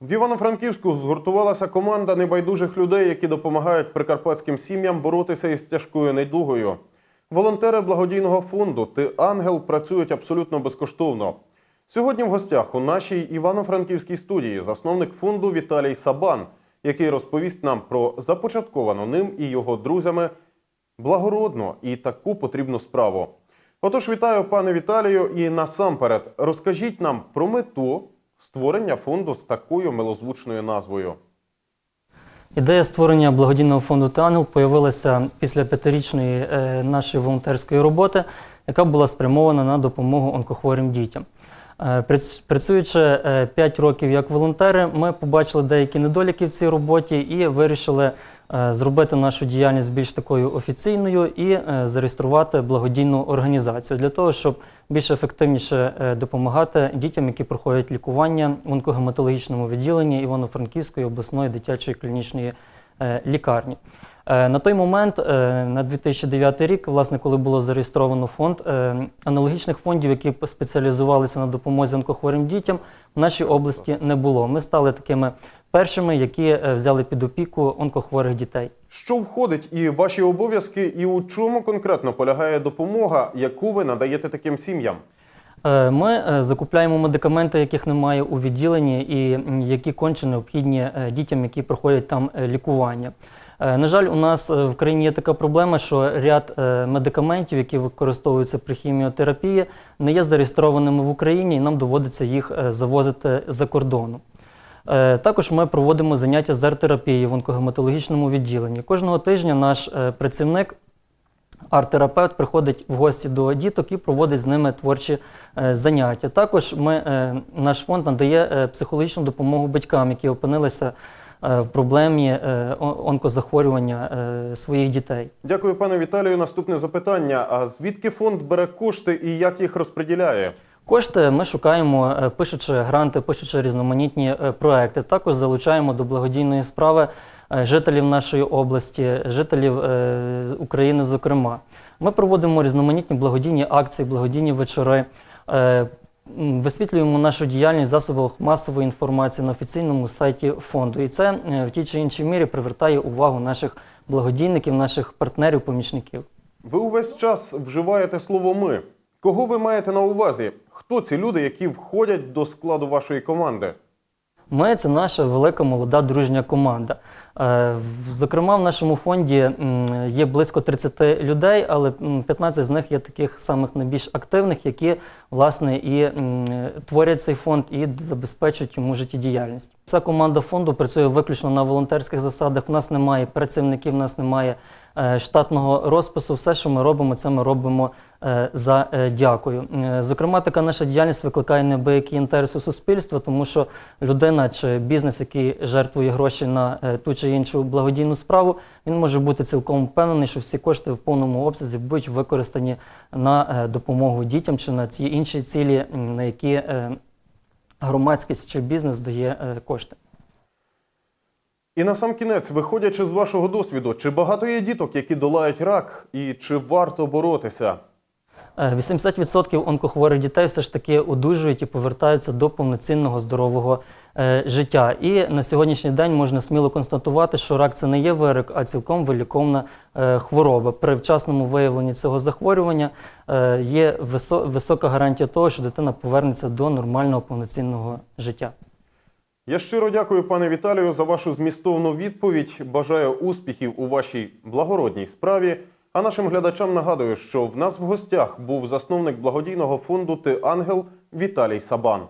В Івано-Франківську згуртувалася команда небайдужих людей, які допомагають прикарпатським сім'ям боротися із тяжкою недугою. Волонтери благодійного фонду Ти Ангел працюють абсолютно безкоштовно. Сьогодні в гостях у нашій Івано-Франківській студії засновник фонду Віталій Сабан, який розповість нам про започатковану ним і його друзями благородну і таку потрібну справу. Отож, вітаю, пане Віталію, і насамперед розкажіть нам про мету створення фонду з такою милозвучною назвою. Ідея створення благодійного фонду «Теангел» появилася після п'ятирічної е, нашої волонтерської роботи, яка була спрямована на допомогу онкохворим дітям. Е, Працюючи 5 років як волонтери, ми побачили деякі недоліки в цій роботі і вирішили е, зробити нашу діяльність більш такою офіційною і е, зареєструвати благодійну організацію для того, щоб більш ефективніше е, допомагати дітям, які проходять лікування в онкогематологічному відділенні Івано-Франківської обласної дитячої клінічної е, лікарні. Е, На той момент, е, на 2009 рік, власне, коли було зареєстровано фонд, е, аналогічних фондів, які спеціалізувалися на допомозі онкохворим дітям, в нашій області не було. Ми стали такими першими, які е, взяли під опіку онкохворих дітей. Що входить і ваші обов'язки, і у чому конкретно полягає допомога, яку ви надаєте таким сім'ям? Е, Ми е, закупляємо медикаменти, яких немає у відділенні, і які конче необхідні дітям, які проходять там лікування. На жаль, у нас в країні є така проблема, що ряд медикаментів, які використовуються при хіміотерапії, не є зареєстрованими в Україні, і нам доводиться їх завозити за кордону. Е, Також ми проводимо заняття з арт-терапії в онкогематологічному відділенні. Кожного тижня наш е, працівник арт-терапевт приходить в гості до діток і проводить з ними творчі е, заняття. Також ми, наш фонд надає психологічну допомогу батькам, які опинилися в проблемі онкозахворювання своїх дітей. Дякую, пане Віталію. Наступне запитання: а звідки фонд бере кошти і як їх розподіляє? Кошти ми шукаємо, е, пишучи гранти, пишучи різноманітні е, проекти. Також залучаємо до благодійної справи е, жителів нашої області, жителів України, зокрема. Ми проводимо різноманітні благодійні акції, благодійні вечори. Висвітлюємо нашу діяльність в засобах масової інформації на офіційному сайті фонду. І це в тій чи іншій мірі привертає увагу наших благодійників, наших партнерів, помічників. Ви увесь час вживаєте слово ми. Кого ви маєте на увазі? Хто ці люди, які входять до складу вашої команди? Ми це наша велика молода дружня команда. Е, Зокрема, в нашому фонді є близько 30 людей, але м, 15 з них є таких самих найбільш активних, які власне і творять цей фонд і забезпечують йому життєдіяльність. Вся команда фонду працює виключно на волонтерських засадах. У нас немає працівників, у нас немає е, штатного розпису. Все, що ми робимо, це ми робимо за е, дякую. Е, Зокрема, така наша діяльність викликає неабиякий інтерес у суспільства, тому що людина чи бізнес, який жертвує гроші на е, ту чи іншу благодійну справу, він може бути цілком впевнений, що всі кошти в повному обсязі будуть використані на е, допомогу дітям чи на ті інші цілі, на які е, громадськість чи бізнес дає е, кошти. І на сам кінець, виходячи з вашого досвіду, чи багато є діток, які долають рак, і чи варто боротися? Е, 80% онкохворих дітей все ж таки одужують і повертаються до повноцінного здорового е, життя. І на сьогоднішній день можна сміло констатувати, що рак це не є вирок, а цілком виліковна е, хвороба. При вчасному виявленні цього захворювання е, є висока гарантія того, що дитина повернеться до нормального повноцінного життя. Я щиро дякую, пане Віталію, за вашу змістовну відповідь. Бажаю успіхів у вашій благородній справі. А нашим глядачам нагадую, що в нас в гостях був засновник благодійного фонду Ти Ангел Віталій Сабан.